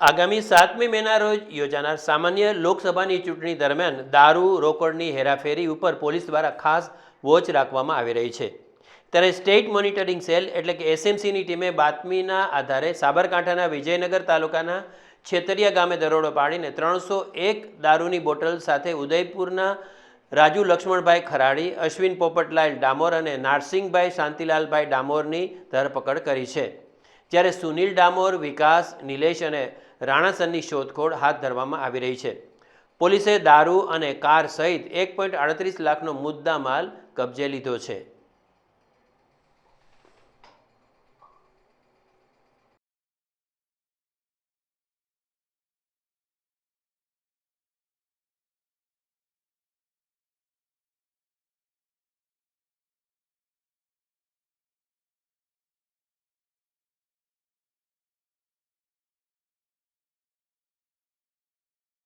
આગામી સાતમી મેના રોજ યોજાનાર સામાન્ય લોકસભાની ચૂંટણી દરમિયાન દારૂ, રોકડની હેરાફેરી ઉપર પોલીસ દ્વારા ખાસ વોચ રાખવામાં આવી રહી છે. ત્યારે સ્ટેટ મોનિટરિંગ સેલ એટલે કે એસએમસીની ટીમે બાતમીના આધારે સાબરકાંઠાના વિજયનગર તાલુકાના છેતરિયા ગામે દરોડો પાડીને ત્રણસો એક દારૂની બોટલ સાથે ઉદયપુરના રાજુ લક્ષ્મણભાઈ ખરાડી, અશ્વિન પોપટલાલ ડામોર અને નારસિંહભાઈ શાંતિલાલભાઈ ડામોરની ધરપકડ કરી છે. જ્યારે સુનિલ ડામોર, વિકાસ, નિલેશ અને રાણાસનની શોધખોળ હાથ ધરવામાં આવી રહી છે. પોલીસે દારૂ અને કાર સહિત એક પોઈન્ટ આડત્રીસ લાખનો મુદ્દા માલ કબજે લીધો છે.